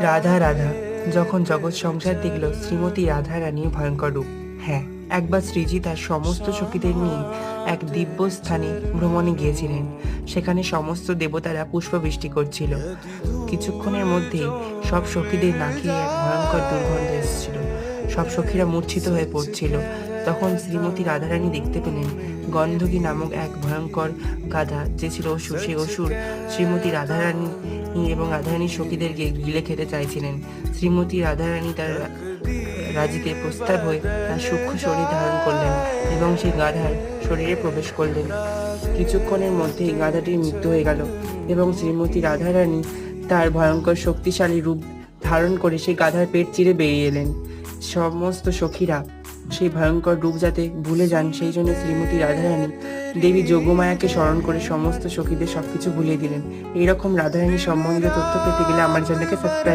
রাধা রাধা, যখন জগৎ সংসার দেখল, শ্রীমতী রাধা রানী ভয়ঙ্কর রূপ। হ্যাঁ একবার শ্রীজি তার সমস্ত সখীদের নিয়ে এক দিব্য স্থানে ভ্রমণে গিয়েছিলেন। সেখানে সমস্ত দেবতারা পুষ্পবৃষ্টি করছিল। কিছুক্ষণের মধ্যেই সব সখীদের নাকে এক ভয়ঙ্কর দুর্গন্ধ এসেছিল। সব সখীরা মূর্ছিত হয়ে পড়ছিল। তখন শ্রীমতী রাধারানী দেখতে পেলেন গন্ধকী নামক এক ভয়ঙ্কর গাধা, যে ছিল অসুর, সেই অসুর শ্রীমতী রাধারানী এবং রাধারানীর সখীদেরকে গিলে খেতে চাইছিলেন। শ্রীমতী রাধারানী তার রাজিতে প্রস্তাব হয়ে তার সূক্ষ্ম শরীর ধারণ করলেন এবং সেই গাধার শরীরে প্রবেশ করলেন। কিছুক্ষণের মধ্যেই গাধাটির মৃত্যু হয়ে গেল এবং শ্রীমতী রাধারানী তার ভয়ঙ্কর শক্তিশালী রূপ ধারণ করে সেই গাধার পেট চিরে বেরিয়ে এলেন। সমস্ত সখীরা সেই ভয়ঙ্কর রূপ যাতে ভুলে যান, সেই জন্য শ্রীমতী রাধারানী দেবী যোগমায়াকে স্মরণ করে সমস্ত সখীদের সবকিছু ভুলিয়ে দিলেন। এইরকম রাধারানী সম্বন্ধে তথ্য পেতে গেলে আমার চ্যানেলকে সাবস্ক্রাইব